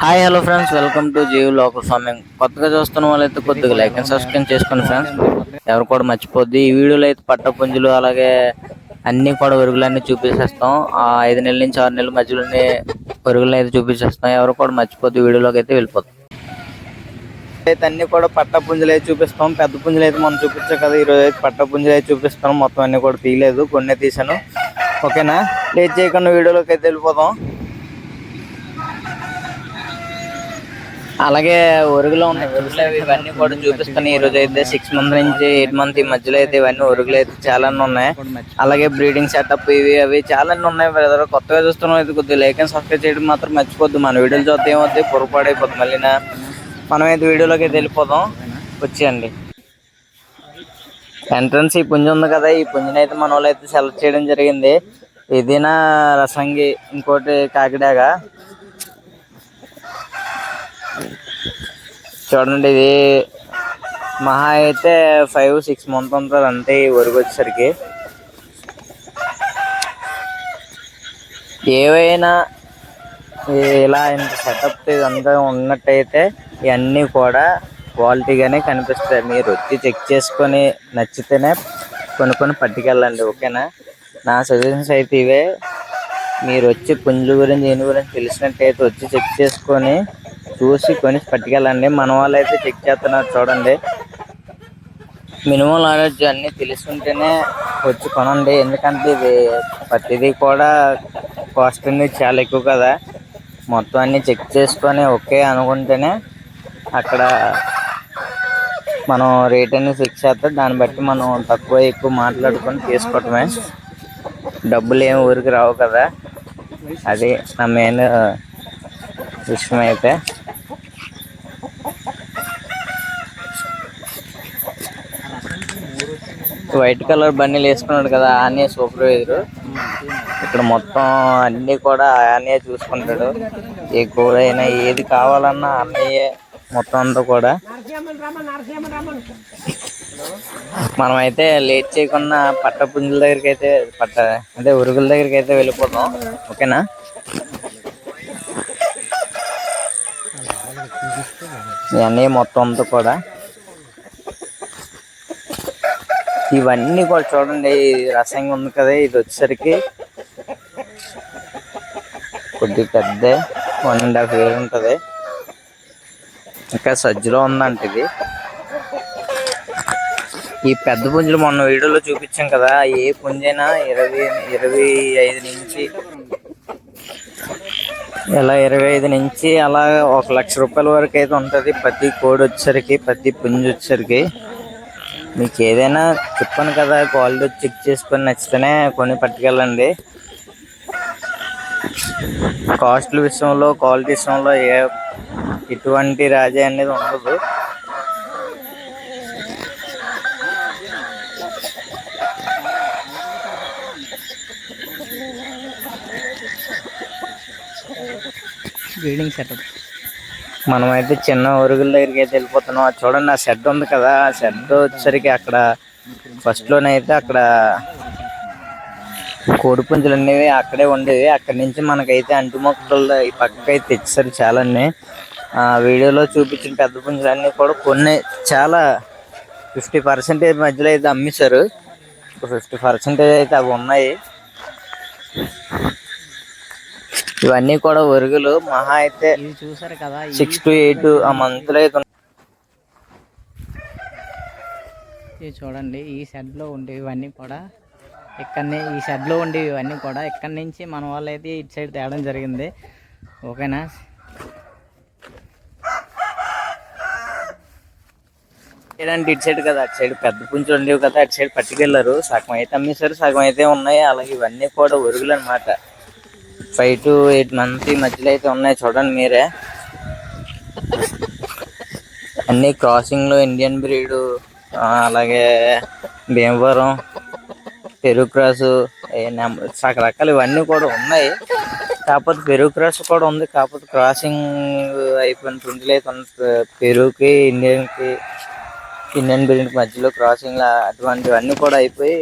Hi hello friends welcome to Jeev local farming. కొత్తగా చూస్తున్న వాళ్ళైతే కొద్దిగా లైక్ అండ్ సబ్స్క్రైబ్ చేసుకోండి ఫ్రెండ్స్. ఎవరు కూడా మర్చిపోద్ది. ఈ వీడియోలో అయితే పట్ట పుంజులు అలాగే అన్ని కూడా ఒరుగులన్నీ చూపించేస్తాం ఆ ఐదు నెలల నుంచి ఆరు నెలల మధ్యలోనే ఒరుగులను అయితే చూపించేస్తాం ఎవరు కూడా మర్చిపోద్ది వీడియోలోకి అయితే వెళ్ళిపోతాం. అయితే అన్ని కూడా పట్ట పుంజులు అయితే చూపిస్తాం. పెద్ద పుంజులు అయితే మనం చూపించాం కదా ఈరోజు అయితే పట్ట పుంజులు అయితే చూపిస్తాం. మొత్తం అన్ని కూడా తీయలేదు కొన్ని తీసాను ఓకేనా? లేట్ చేయకుండా వీడియోలోకి అయితే వెళ్ళిపోతాం అలాగే ఒరుగులో ఉన్నాయి ఒరుగులు అవి ఇవన్నీ కూడా చూపిస్తాను ఈ రోజు అయితే సిక్స్ మంత్ నుంచి ఎయిట్ మంత్ ఈ మధ్యలో అయితే ఇవన్నీ ఒరుగులు అయితే చాలా ఉన్నాయి. అలాగే బ్రీడింగ్ సెటప్ ఇవి అవి చాలా ఉన్నాయి. బ్రదర్ కొత్తగా చూస్తున్నాం. అయితే కొద్దిగా లైక్ అండ్ సబ్స్క్రైబ్ చేయడం మాత్రం మర్చిపోద్దు. మన వీడియోలు చూస్తే ఏమవుతుంది పొరపాడైపోతుంది మళ్ళీ మనం అయితే వీడియోలోకి అయితే వెళ్ళిపోదాం. వచ్చేయండి. ఎంట్రన్స్ ఈ పుంజ ఉంది కదా. ఈ పుంజని అయితే మన వాళ్ళు అయితే సెలెక్ట్ చేయడం జరిగింది. ఇదేనా రసంగి ఇంకోటి కాకిడాగా. చూడండి ఇది మహా అయితే ఫైవ్ సిక్స్ మంత్ ఉంటుంది అంతే ఈ వరకు వచ్చేసరికి. ఏవైనా ఇలా ఇంత సెటప్ ఇదంతా ఉన్నట్టయితే ఇవన్నీ కూడా క్వాలిటీగానే కనిపిస్తాయి. మీరు వచ్చి చెక్ చేసుకొని నచ్చితేనే కొనుక్కొని పట్టుకెళ్ళండి ఓకేనా? నా సజెషన్స్ అయితే ఇవే. మీరు వచ్చి పుంజుల గురించి దీని గురించి తెలిసినట్టయితే వచ్చి చెక్ చేసుకొని చూసి కొని పట్టుకెళ్ళండి. మన వాళ్ళు అయితే చెక్ చేస్తున్నారు చూడండి. మినిమం నాలెడ్జ్ అన్నీ తెలుసుకుంటేనే వచ్చి కొనండి. ఎందుకంటే ఇది ప్రతిదీ కూడా కాస్ట్ అనేది చాలా ఎక్కువ కదా. మొత్తం అన్ని చెక్ చేసుకొని ఓకే అనుకుంటేనే అక్కడ మనం రేట్ అనేది ఫిక్స్ చేస్తే దాన్ని బట్టి మనం తక్కువ ఎక్కువ మాట్లాడుకొని తీసుకోవటమే. డబ్బులు ఏమి ఊరికి రావు కదా. అది నా మెయిన్ విషయం అయితే. వైట్ కలర్ బన్నీలు వేసుకున్నాడు కదా ఆనే సూపర్వైజర్. ఇక్కడ మొత్తం అన్ని కూడా ఆనే చూసుకుంటాడు. ఏ కూర అయినా ఏది కావాలన్నా అన్నయ్యే మొత్తం అంతా కూడా. మనమైతే లేట్ చేయకుండా పట్ట పుంజుల దగ్గరికి అయితే పట్ట అదే ఉరుగుల దగ్గరికి అయితే వెళ్ళిపోతాం. ఓకేనా? ఇవన్నీ మొత్తం అంతా కూడా ఇవన్నీ కూడా చూడండి రసంగా ఉంది కదా ఇది వచ్చేసరికి కొద్ది పెద్ద వన్ అండ్ హాఫ్ ఇయర్ ఉంటుంది. ఇంకా సజ్జలో ఉందంట ఇది. ఈ పెద్ద పుంజులు మొన్న వీడియోలో చూపించాం కదా ఏ పుంజైనా ఇరవై ఇరవై ఐదు నుంచి ఇలా ఇరవై ఐదు నుంచి అలా ఒక లక్ష రూపాయల వరకు అయితే ఉంటుంది. ప్రతి కోడి వచ్చేసరికి ప్రతి పుంజు వచ్చేసరికి. మీకు ఏదైనా చెప్పాను కదా క్వాలిటీ చెక్ చేసుకొని నచ్చితేనే కొని పట్టుకెళ్ళండి. కాస్ట్ల విషయంలో క్వాలిటీ విషయంలో ఏ ఎటువంటి రాజీ అనేది ఉండదు. బిల్డింగ్ సెటప్ మనమైతే చిన్న ఉరుగుల దగ్గరికి అయితే వెళ్ళిపోతున్నాం. అది చూడండి ఆ షెడ్ ఉంది కదా. ఆ షెడ్ వచ్చేసరికి అక్కడ ఫస్ట్లోనైతే అక్కడ కోడి పుంజులు అనేవి అక్కడే ఉండేవి. అక్కడి నుంచి మనకైతే అంటు మొక్కలు ఈ పక్కకి అయితే తెచ్చారు చాలా ఆ వీడియోలో చూపించిన పెద్ద పుంజులు అన్నీ కూడా కొన్ని చాలా ఫిఫ్టీ పర్సెంటేజ్ మధ్యలో అయితే అమ్మేశారు. ఫిఫ్టీ పర్సెంటేజ్ అయితే అవి ఉన్నాయి. ఇవన్నీ కూడా ఒరుగులు. మహా అయితే చూసారు కదా సిక్స్ టు ఎయిట్ ఆ మంత్లో అయితే చూడండి ఈ షెడ్లో ఉండేవి ఇవన్నీ కూడా. ఇక్కడనే ఈ షెడ్లో ఉండేవి ఇవన్నీ కూడా. ఇక్కడ నుంచి మన వాళ్ళు అయితే ఇటు సైడ్ తేవడం జరిగింది. ఓకేనా? ఏంటంటే ఇటు సైడ్ కదా అటు సైడ్ పెద్ద పుంజులు ఉండేవి కదా అటు సైడ్ పట్టుకెళ్ళారు. సగం అయితే అమ్మేశారు సగం అయితే ఉన్నాయి. అలాగే ఇవన్నీ కూడా ఒరుగులు అనమాట ఫైవ్ టు ఎయిట్ మంత్ ఈ మధ్యలో అయితే ఉన్నాయి. చూడండి మీరే. అన్ని క్రాసింగ్లు ఇండియన్ బ్రీడ్ అలాగే భీమవరం పెరుగు క్రాసు రకరకాలు ఇవన్నీ కూడా ఉన్నాయి. కాకపోతే పెరుగు క్రాస్ కూడా ఉంది. కాకపోతే క్రాసింగ్ అయిపోయిన పుంజులు అయితే పెరుగుకి ఇండియన్కి ఇండియన్ బ్రీడ్ మధ్యలో క్రాసింగ్ అటువంటివన్నీ కూడా అయిపోయి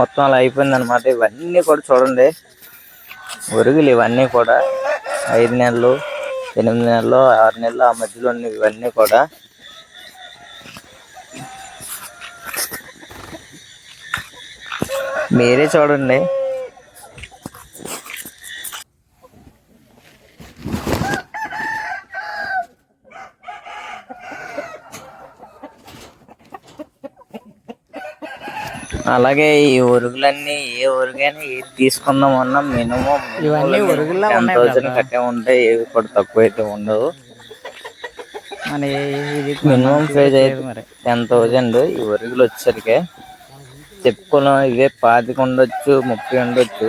మొత్తం అలా అయిపోయింది అనమాట ఇవన్నీ కూడా చూడండి. ఒరుగులు ఇవన్నీ కూడా ఐదు నెలలు ఎనిమిది నెలలు ఆరు నెలలు ఆ మధ్యలో ఉన్నవి ఇవన్నీ కూడా మీరే చూడండి. అలాగే ఈ ఒరుగులన్నీ ఏ ఒరుగైనా ఏది తీసుకుందాం అన్నా మినిమం ఇవన్నీ ఒరుగుల్లా టెన్ ఉన్నాయి థౌసండ్. కట్టే ఉంటాయి ఏవి కూడా తక్కువ అయితే ఉండవు మన ఇది మినిమం ప్రైజ్ అయితే మరి. టెన్ థౌజండ్ ఈ ఒరుగులు వచ్చేసరికి. చెప్పుకున్నాం ఇవే పాతిక ఉండొచ్చు ముప్పై ఉండొచ్చు.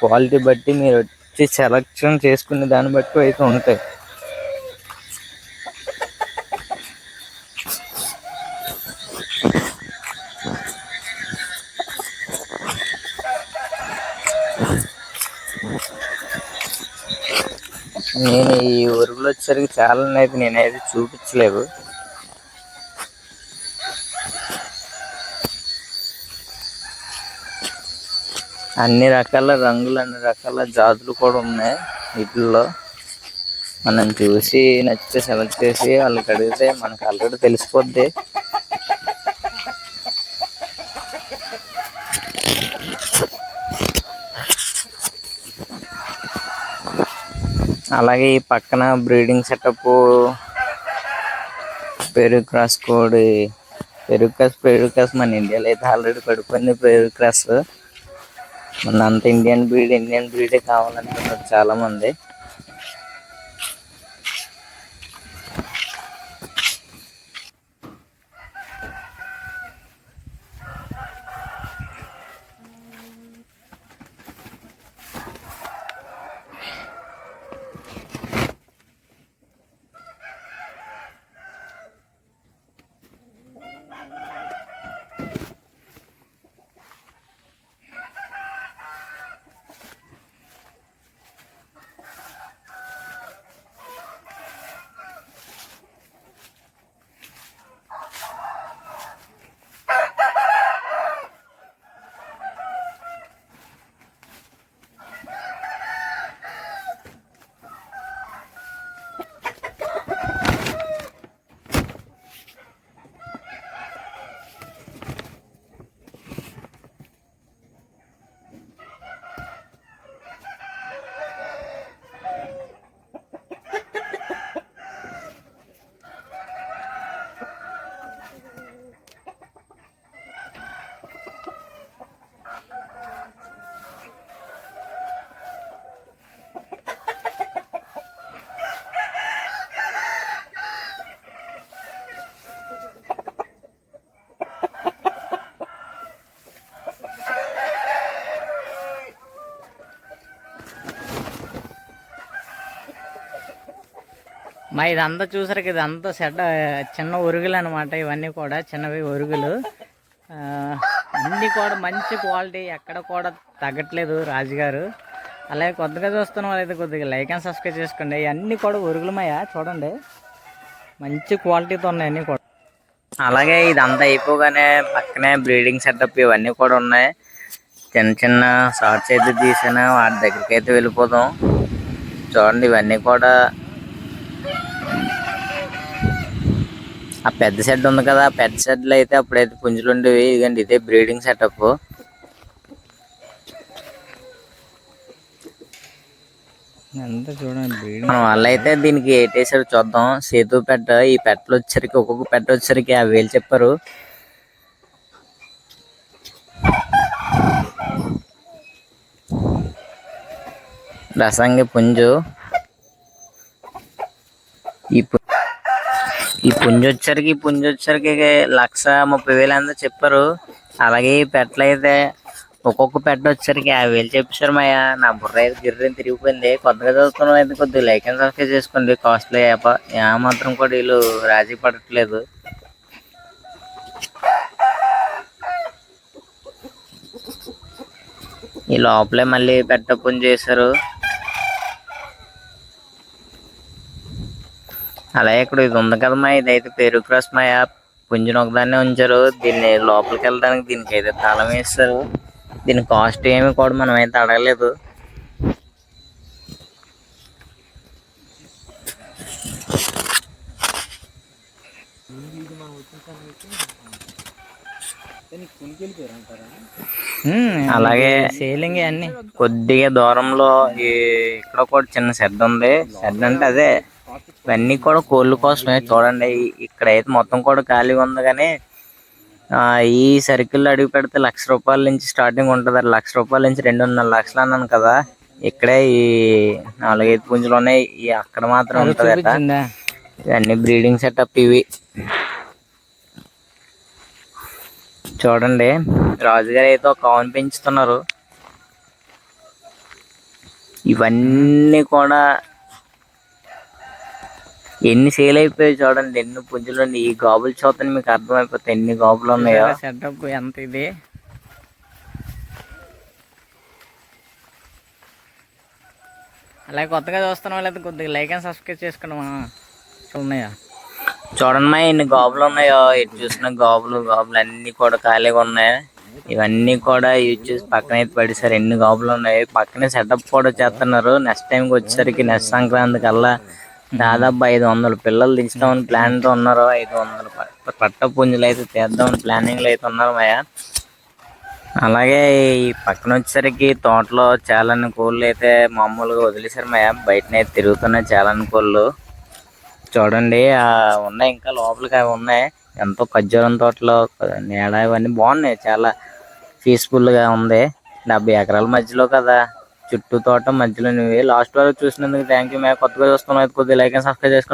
క్వాలిటీ బట్టి మీరు వచ్చి సెలక్షన్ చేసుకునే దాన్ని బట్టి అయితే ఉంటాయి. నేను ఈ ఊరుకులు వచ్చేసరికి చాలా అయితే నేనైతే చూపించలేదు. అన్ని రకాల రంగులు అన్ని రకాల జాతులు కూడా ఉన్నాయి వీటిల్లో. మనం చూసి నచ్చితే సెలెక్ట్ చేసి వాళ్ళకి అడిగితే మనకు ఆల్రెడీ తెలిసిపోద్ది. అలాగే ఈ పక్కన బ్రీడింగ్ సెటప్ పెరుగు క్రాస్ కోడి పెరుగు క్రాస్ పెరుగు క్రాస్ మన ఇండియాలో అయితే ఆల్రెడీ పడిపోయింది పెరుగు క్రాస్. మన అంత ఇండియన్ బ్రీడ్ ఇండియన్ బ్రీడే కావాలంటున్నారు చాలా మా ఇదంతా చూసారు కదా ఇదంతా చెడ్డ చిన్న ఒరుగులు అనమాట ఇవన్నీ కూడా చిన్నవి ఒరుగులు. అన్నీ కూడా మంచి క్వాలిటీ. ఎక్కడ కూడా తగ్గట్లేదు రాజుగారు. అలాగే కొద్దిగా చూస్తున్న వాళ్ళైతే కొద్దిగా లైక్ అండ్ సబ్స్క్రైబ్ చేసుకోండి. ఇవన్నీ కూడా ఒరుగులమయ్యా చూడండి. మంచి క్వాలిటీతో ఉన్నాయి అన్నీ కూడా. అలాగే ఇదంతా అయిపోగానే పక్కనే బ్రీడింగ్ సెటప్ ఇవన్నీ కూడా ఉన్నాయి. చిన్న చిన్న షార్ట్స్ అయితే తీసాను వాటి దగ్గరికి అయితే వెళ్ళిపోదాం. చూడండి ఇవన్నీ కూడా ఆ పెద్ద సెట్ ఉంది కదా ఆ పెద్ద సెట్లు అయితే అప్పుడైతే పుంజులు ఉండేవి. ఇదిగండి ఇదే బ్రీడింగ్ సెటప్ అంతా చూడండి బ్రీడింగ్ వాళ్ళు అయితే దీనికి ఏటేసారు చూద్దాం. సేతు పెట్ట ఈ పెట్టలు వచ్చేసరికి ఒక్కొక్క పెట్ట వచ్చేసరికి యాభై వేలు చెప్పారు. రసంగి పుంజు. ఈ ఈ పుంజు వచ్చరికి పుంజు వచ్చరికి లక్ష ముప్పై వేలు అంతా చెప్పారు. అలాగే ఈ పెట్టలు అయితే ఒక్కొక్క పెట్ట వచ్చరికి యాభై వేలు చెప్పారు మాయా. నా బుర్ర అయితే గిర్రం తిరిగిపోయింది. కొత్తగా చదువుతున్నాం అయితే కొద్దిగా లైక్ అండ్ సబ్స్క్రైబ్ చేసుకోండి. కాస్ట్లీ ఏ మాత్రం కూడా వీళ్ళు రాజీ పడట్లేదు. ఈ లోపలే మళ్ళీ పెట్ట పుంజు చేశారు అలాగే ఇక్కడ ఇది ఉంది కదమ్మా ఇదైతే పేరు క్రాస్ మా యాప్. పుంజుని ఒకదాన్నే ఉంచారు. దీన్ని లోపలికి వెళ్ళడానికి దీనికి అయితే తాళం వేస్తారు. దీని కాస్ట్ ఏమి కూడా మనం అయితే అడగలేదు. అలాగే సేలింగ్ అన్ని కొద్దిగా దూరంలో ఇక్కడ కూడా చిన్న షెడ్ ఉంది. షెడ్ అంటే అదే ఇవన్నీ కూడా కోళ్ళ కోసమే. చూడండి ఈ- ఇక్కడైతే మొత్తం కూడా ఖాళీగా ఉంది కానీ ఆ, ఈ సర్కిల్ అడుగు పెడితే లక్ష రూపాయల నుంచి స్టార్టింగ్ ఉంటుంది. లక్ష రూపాయల నుంచి రెండున్నర లక్షలు అన్నాను కదా ఇక్కడే ఈ నాలుగైదు పుంజులు ఉన్నాయి. అక్కడ మాత్రం ఉంటుంది ఇవన్నీ బ్రీడింగ్ సెటప్ ఇవి. చూడండి రాజుగారు అయితే ఒక ఆవును పెంచుతున్నారు. ఇవన్నీ కూడా ఎన్ని సేల్ అయిపోయాయి చూడండి ఎన్ని పుంజులు. ఈ గాబులు చూస్తే మీకు అర్థమైపోతాయి ఎన్ని గాబులు ఉన్నాయో. సెటప్ ఎంత ఇది? అలాగే కొత్తగా చూస్తున్న వాళ్ళైతే కొద్దిగా లైక్ అండ్ సబ్స్క్రైబ్ చేసుకోండి ఉన్నాయా? చూడండి మా ఎన్ని గాబులు ఉన్నాయో. ఇటు చూసిన గాబులు గాబులు అన్ని కూడా ఖాళీగా ఉన్నాయి. ఇవన్నీ కూడా యూజ్ చేసి పక్కన అయితే పడేసారు ఎన్ని గాబులు ఉన్నాయి. పక్కనే సెటప్ కూడా చేస్తున్నారు. నెక్స్ట్ టైంకి వచ్చేసరికి నెక్స్ట్ సంక్రాంతి కల్లా దాదాపు ఐదు వందల. పిల్లలు దించడం ప్లాన్తో ఉన్నారు ఐదు వందల. పట్ట- పుంజులు అయితే తీద్దాం ప్లానింగ్లో అయితే ఉన్నారు మయా. అలాగే ఈ పక్కన వచ్చేసరికి తోటలో చాలా కోళ్ళు అయితే మామూలుగా వదిలేశారు మయా. బయటనే తిరుగుతున్నాయి చాలా కోళ్ళు. చూడండి ఉన్నాయి ఇంకా లోపలికి అవి ఉన్నాయి. ఎంతో ఖర్జూరం తోటలో నీడ ఇవన్నీ బాగున్నాయి. చాలా పీస్ఫుల్గా ఉంది. డెబ్బై ఎకరాల మధ్యలో కదా. చుట్టూ తోట మధ్యలో నువ్వే. లాస్ట్ వరకు చూసినందుకు థ్యాంక్ యూ మేము కొత్తగా చూస్తున్నాం కొద్దిగా లైక్ అండ్ సబ్స్క్రైబ్ చేసుకోండి